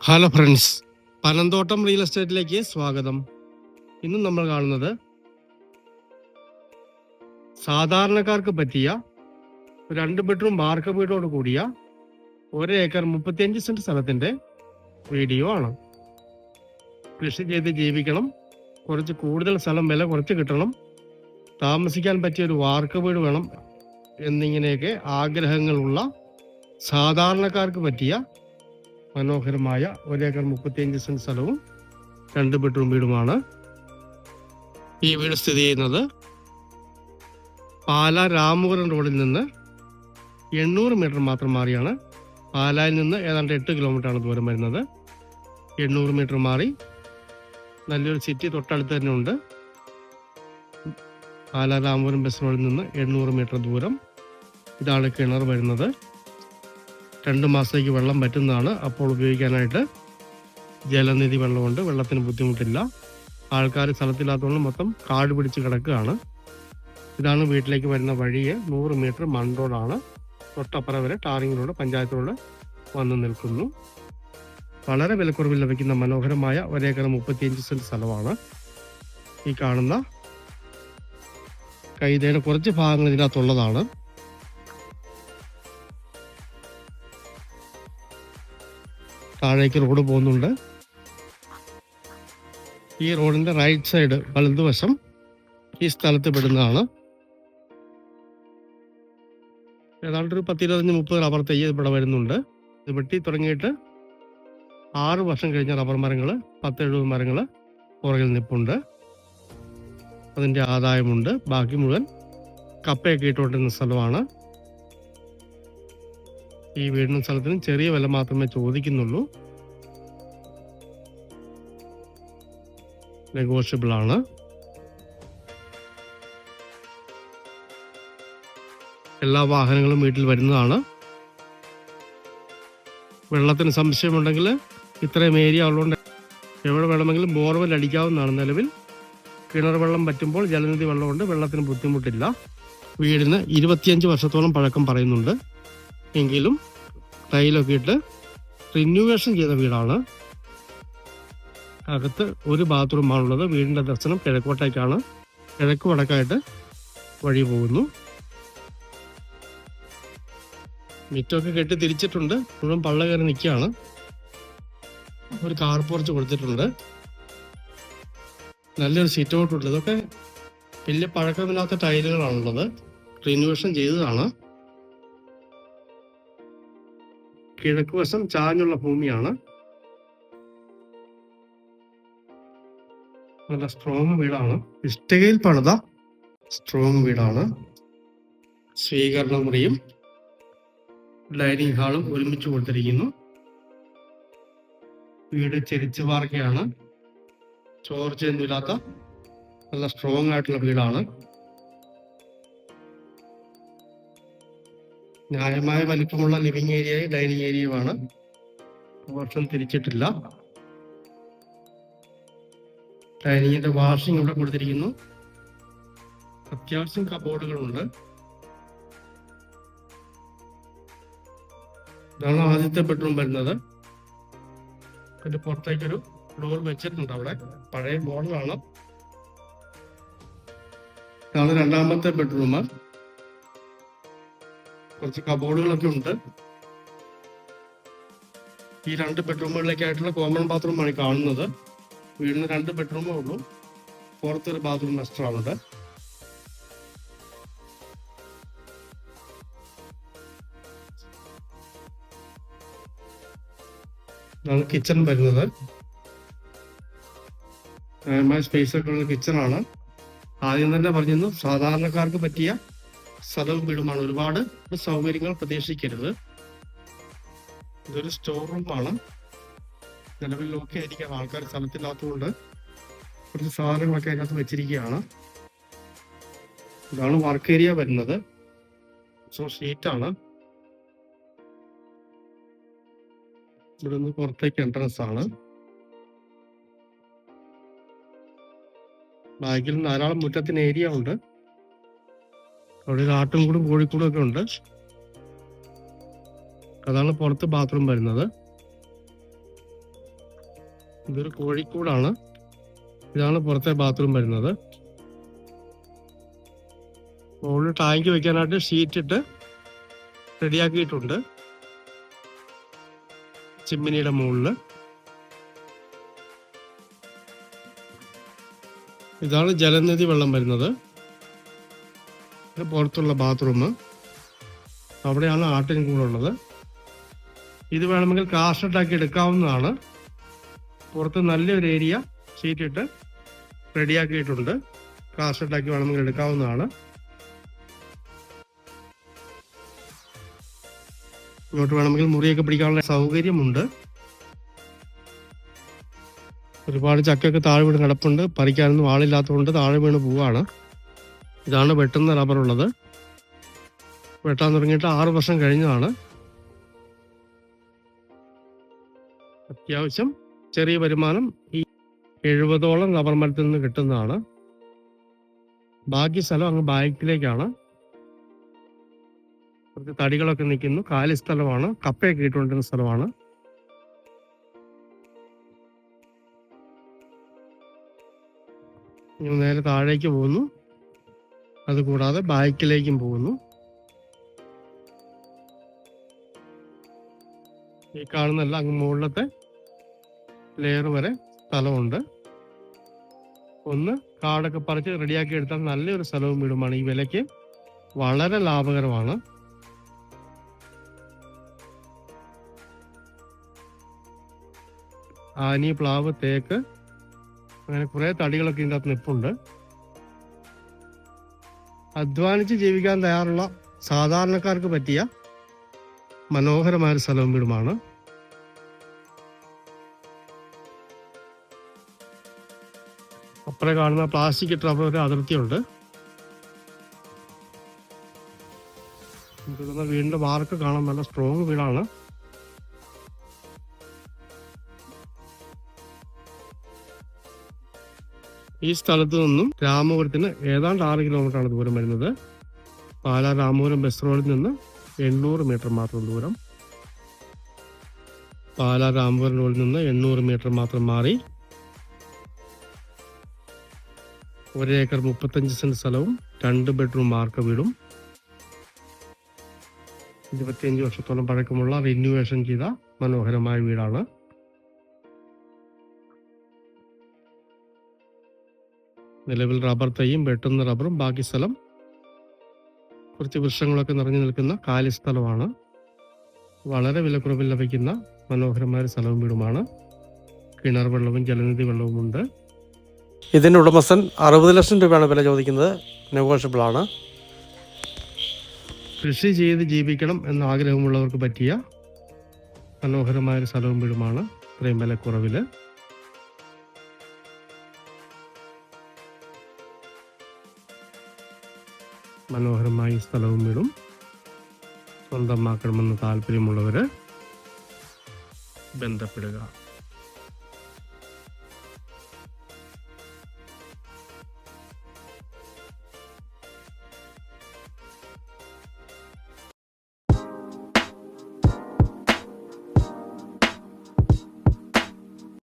Hello friends Panamthottam real എസ്റ്റേറ്റിലേക്ക് സ്വാഗതം. ഇന്ന് നമ്മൾ കാണുന്നത് സാധാരണക്കാർക്ക് പറ്റിയ രണ്ട് ബെഡ്റൂം വാർക്ക വീടോട് കൂടിയ ഒരു ഏക്കർ മുപ്പത്തിയഞ്ച് സെന്റ് സ്ഥലത്തിന്റെ വീഡിയോ ആണ്. കൃഷി ചെയ്ത് ജീവിക്കണം. കുറച്ച് കൂടുതൽ സ്ഥലം വില കുറച്ച് കിട്ടണം. താമസിക്കാൻ പറ്റിയ ഒരു വാർക്ക വീട് വേണം എന്നിങ്ങനെയൊക്കെ ആഗ്രഹങ്ങളുള്ള സാധാരണക്കാർക്ക് പറ്റിയ മനോഹരമായ ഒരേക്കർ മുപ്പത്തിയഞ്ച് സെന്റ് സ്ഥലവും രണ്ട് ബെഡ്റൂം വീടുമാണ്. ഈ വീട് സ്ഥിതി ചെയ്യുന്നത് പാല രാമപുരം റോഡിൽ നിന്ന് എണ്ണൂറ് മീറ്റർ മാത്രം മാറിയാണ്. പാലായിൽ നിന്ന് ഏതാണ്ട് എട്ട് കിലോമീറ്ററാണ് ദൂരം വരുന്നത്. എണ്ണൂറ് മീറ്റർ മാറി നല്ലൊരു സിറ്റി തൊട്ടടുത്ത് തന്നെ ഉണ്ട്. പാല രാമപുരം ബസ് റോഡിൽ നിന്ന് എണ്ണൂറ് മീറ്റർ ദൂരം. ഇതാണ് കിണർ വരുന്നത്. രണ്ട് മാസത്തേക്ക് വെള്ളം പറ്റുന്നതാണ്. അപ്പോൾ ഉപയോഗിക്കാനായിട്ട് ജലനിധി വെള്ളമുണ്ട്. വെള്ളത്തിന് ബുദ്ധിമുട്ടില്ല. ആൾക്കാർ സ്ഥലത്തില്ലാത്തതുകൊണ്ട് മൊത്തം കാട് പിടിച്ച് കിടക്കുകയാണ്. ഇതാണ് വീട്ടിലേക്ക് വരുന്ന വഴിയെ നൂറ് മീറ്റർ മൺറോഡാണ് തൊട്ടപ്പുറം വരെ ടാറിംഗ് റോഡ് പഞ്ചായത്ത് റോഡ് വന്നു നിൽക്കുന്നു. വളരെ വിലക്കുറവിൽ ലഭിക്കുന്ന മനോഹരമായ ഒരേക്കർ മുപ്പത്തിയഞ്ച് സെന്റ് സ്ഥലമാണ്. ഈ കാണുന്ന കൈതയുടെ കുറച്ച് ഭാഗങ്ങൾ ഇതിനകത്തുള്ളതാണ്. താഴേക്ക് റോഡ് പോകുന്നുണ്ട്. ഈ റോഡിന്റെ റൈറ്റ് സൈഡ് വലതുവശം ഈ സ്ഥലത്ത് പെടുന്നതാണ്. ഏതാണ്ട് ഒരു പത്തിരുപത്തഞ്ച് മുപ്പത് റബ്ബർ തൈ ഇവിടെ വരുന്നുണ്ട്. ഇത് വെട്ടി തുടങ്ങിയിട്ട് ആറ് വർഷം കഴിഞ്ഞ റബ്ബർ മരങ്ങൾ പത്തെഴുപത് മരങ്ങൾ പുറകിൽ നിൽപ്പുണ്ട് അതിന്റെ ആദായമുണ്ട്. ബാക്കി മുഴുവൻ കപ്പയൊക്കെ ഇട്ടുകൊണ്ടിരുന്ന സ്ഥലമാണ്. ഈ വീടിനും സ്ഥലത്തിനും ചെറിയ വില മാത്രമേ ചോദിക്കുന്നുള്ളൂ. നെഗോഷ്യബിൾ ആണ്. എല്ലാ വാഹനങ്ങളും വീട്ടിൽ വരുന്നതാണ്. വെള്ളത്തിന് സംശയമുണ്ടെങ്കിൽ ഇത്രയും ഏരിയ ഉള്ളതുകൊണ്ട് എവിടെ വേണമെങ്കിലും ബോർവെൽ അടിക്കാവുന്നതാണ് നിലവിൽ. കിണർ വെള്ളം പറ്റുമ്പോൾ ജലനിധി വെള്ളമുണ്ട് വെള്ളത്തിന് ബുദ്ധിമുട്ടില്ല. വീടിന് ഇരുപത്തിയഞ്ച് വർഷത്തോളം പഴക്കം പറയുന്നുണ്ട്. എങ്കിലും ടൈലൊക്കെ ഇട്ട് റിന്യൂവേഷൻ ചെയ്ത വീടാണ്. അകത്ത് ഒരു ബാത്റൂമാണുള്ളത്. വീടിന്റെ ദർശനം കിഴക്കോട്ടേക്കാണ്. കിഴക്ക് വടക്കായിട്ട് വഴി പോകുന്നു. മിറ്റൊക്കെ കെട്ടി തിരിച്ചിട്ടുണ്ട്. മുഴുവൻ പള്ള കയറി നിൽക്കുകയാണ്. ഒരു കാർ പോർച്ച് കൊടുത്തിട്ടുണ്ട്. നല്ലൊരു സീറ്റ് ഔട്ട് ഉണ്ട്. ഇതൊക്കെ വലിയ പഴക്കമില്ലാത്ത ടൈലുകളാണുള്ളത്. റിന്യൂവേഷൻ ചെയ്തതാണ്. കിഴക്ക് വശം ചാഞ്ഞുള്ള ഭൂമിയാണ്. നല്ല സ്ട്രോങ് വീടാണ്. ഇഷ്ടികയിൽ പണിത സ്ട്രോങ് വീടാണ്. സ്വീകരണ മുറിയും ഡൈനിങ് ഹാളും ഒരുമിച്ച് കൊടുത്തിരിക്കുന്നു. വീട് ചെരിച്ചു പാർക്കയാണ്. ചോർച്ചയൊന്നുമില്ലാത്ത നല്ല സ്ട്രോങ് ആയിട്ടുള്ള വീടാണ്. ന്യായമായ വലിപ്പമുള്ള ലിവിംഗ് ഏരിയയും ഡൈനിങ് ഏരിയയുമാണ് വർഷം തിരിച്ചിട്ടില്ല. ഡൈനിങ്ങിന്റെ വാഷിംഗ് ഇവിടെ കൊടുത്തിരിക്കുന്നു. അത്യാവശ്യം കബോർഡുകളുണ്ട് ഇതാണ് ആദ്യത്തെ ബെഡ്റൂം വരുന്നത്. അതിന്റെ പുറത്തേക്കൊരു ഡോർ വെച്ചിട്ടുണ്ട് അവിടെ. പഴയ മോഡലാണ് ഇതാണ് രണ്ടാമത്തെ ബെഡ്റൂം കുറച്ച് കബോർഡുകളൊക്കെ ഉണ്ട്. ഈ രണ്ട് ബെഡ്റൂമുകളിലേക്കായിട്ടുള്ള കോമൺ ബാത്റൂമാണ് കാണുന്നത്. വീടിന് രണ്ട് ബെഡ്റൂമേ ഉള്ളൂ. പുറത്തൊരു ബാത്റൂം എക്സ്ട്രാ ഉണ്ട് ഇതാണ് കിച്ചൺ വരുന്നത്. സ്പേസ് ഒക്കെ ഉള്ള കിച്ചണാണ് ആദ്യം തന്നെ പറഞ്ഞിരുന്നു സാധാരണക്കാർക്ക് പറ്റിയ സ്ഥലവും വീടുമാണ്. ഒരുപാട് സൗകര്യങ്ങൾ പ്രതീക്ഷിക്കരുത്. ഇതൊരു സ്റ്റോർ റൂമാണ് നിലവിൽ ഓക്കെ ആയിരിക്കാം ആൾക്കാർ സ്ഥലത്തില്ലാത്തതുകൊണ്ട് കുറച്ച് സാധനങ്ങളൊക്കെ അതിനകത്ത് വെച്ചിരിക്കുകയാണ്. ഇതാണ് വർക്ക് ഏരിയ വരുന്നത്. സോ ഷീറ്റാണ് ഇവിടെ നിന്ന് പുറത്തേക്ക് എൻട്രൻസ് ആണ്. ബാഗിൽ ധാരാളം മുറ്റത്തിന് ഏരിയ ഉണ്ട്. അവിടെ ഒരു ആട്ടും കൂടും കോഴിക്കൂടും ഒക്കെ ഉണ്ട്. അതാണ് പുറത്ത് ബാത്റൂം വരുന്നത്. ഇതൊരു കോഴിക്കൂടാണ്. ഇതാണ് പുറത്തെ ബാത്റൂം വരുന്നത്. മുകളിൽ ടാങ്ക് വെക്കാനായിട്ട് ഷീറ്റ് ഇട്ട് റെഡിയാക്കിയിട്ടുണ്ട്. ചിമ്മിനിയുടെ മുകളിൽ ഇതാണ് ജലനിധി വെള്ളം വരുന്നത്. ഇത് പുറത്തുള്ള ബാത്റൂം. അവിടെയാണ് ആട്ടിൻ കൂടുള്ളത്. ഇത് വേണമെങ്കിൽ കാസ്റ്റഡാക്കി എടുക്കാവുന്നതാണ്. പുറത്ത് നല്ലൊരു ഏരിയ ഷീറ്റ് ഇട്ട് റെഡിയാക്കിയിട്ടുണ്ട്. കാസ്റ്റഡാക്കി വേണമെങ്കിൽ എടുക്കാവുന്നതാണ്. ഇങ്ങോട്ട് വേണമെങ്കിൽ മുറിയൊക്കെ പിടിക്കാനുള്ള സൗകര്യമുണ്ട്. ഒരുപാട് ചക്കയൊക്കെ താഴെ വീണ് കിടപ്പുണ്ട്. പറിക്കാനൊന്നും ആളില്ലാത്തതുകൊണ്ട് താഴെ വീണ് പോവാണ്. ഇതാണ് വെട്ടുന്ന റബ്ബറുള്ളത്. വെട്ടാൻ തുടങ്ങിയിട്ട് ആറ് വർഷം കഴിഞ്ഞതാണ്. അത്യാവശ്യം ചെറിയ വരുമാനം ഈ എഴുപതോളം റബ്ബർ മരത്തിൽ നിന്ന് കിട്ടുന്നതാണ്. ബാക്കി സ്ഥലം അങ്ങ് ബാക്കിലേക്കാണ്. കുറച്ച് തടികളൊക്കെ നിൽക്കുന്നു. കാലി സ്ഥലമാണ്. കപ്പയൊക്കെ ഇട്ടുകൊണ്ടിരുന്ന സ്ഥലമാണ്. നേരെ താഴേക്ക് പോകുന്നു. അതുകൂടാതെ ബാക്കിലേക്കും പോകുന്നു. ഈ കാണുന്നല്ല അങ്ങ് മുകളിലത്തെ ലെയർ വരെ സ്ഥലമുണ്ട്. ഒന്ന് കാടൊക്കെ പറിച്ച് റെഡിയാക്കി എടുത്താൽ നല്ലൊരു സ്ഥലവും വീടുമാണ്. ഈ വിലയ്ക്ക് വളരെ ലാഭകരമാണ്. ആനി പ്ലാവ് തേക്ക് അങ്ങനെ കുറെ തടികളൊക്കെ ഇതിന്റെ അകത്ത് നിൽപ്പുണ്ട് അധ്വാനിച്ച് ജീവിക്കാൻ തയ്യാറുള്ള സാധാരണക്കാർക്ക് പറ്റിയ മനോഹരമായ ഒരു സ്ഥലവും വീടുമാണ്. അപ്പുറം കാണുന്ന പ്ലാസ്റ്റിക് ഒരു അതിർത്തിയുണ്ട്. വീടിന്റെ വാർക്ക് കാണാൻ നല്ല സ്ട്രോങ് വീടാണ്. ഈ സ്ഥലത്ത് നിന്നും രാമപുരത്തിന് ഏതാണ്ട് ആറ് കിലോമീറ്റർ ആണ് ദൂരം വരുന്നത്. പാലാ രാമപുരം ബസ് റോഡിൽ നിന്ന് എണ്ണൂറ് മീറ്റർ മാത്രം ദൂരം. പാലാ രാമപുരം റോഡിൽ നിന്ന് എണ്ണൂറ് മീറ്റർ മാത്രം മാറി. ഒരു ഏക്കർ മുപ്പത്തഞ്ച് സെന്റ് സ്ഥലവും രണ്ട് ബെഡ്റൂം മാർക്ക വീടും. ഇരുപത്തിയഞ്ച് വർഷത്തോളം പഴക്കമുള്ള റിന്യൂവേഷൻ ചെയ്ത മനോഹരമായ വീടാണ്. നിലവിൽ റബ്ബർ തൈയും വെട്ടുന്ന റബ്ബറും ബാക്കി സ്ഥലം കുറച്ച് വൃക്ഷങ്ങളൊക്കെ നിറഞ്ഞു നിൽക്കുന്ന കാലി സ്ഥലമാണ്. വളരെ വിലക്കുറവിൽ ലഭിക്കുന്ന മനോഹരമായ സ്ഥലവും വീടുമാണ്. കിണർ വെള്ളവും ജലനിധി വെള്ളവും ഉണ്ട്. ഇതിന്റെ ഉടമസ്ഥൻ അറുപത് ലക്ഷം രൂപയാണ് വില ചോദിക്കുന്നത്. നെഗോഷ്യബിൾ ആണ്. കൃഷി ചെയ്ത് ജീവിക്കണം എന്ന ആഗ്രഹമുള്ളവർക്ക് പറ്റിയ മനോഹരമായ ഒരു സ്ഥലവും വീടുമാണ്. ഇത്രയും വിലക്കുറവിൽ മനോഹരമായ സ്ഥലവും വീടും. സ്വന്തമാക്കണമെന്ന് താല്പര്യമുള്ളവർ ബന്ധപ്പെടുക.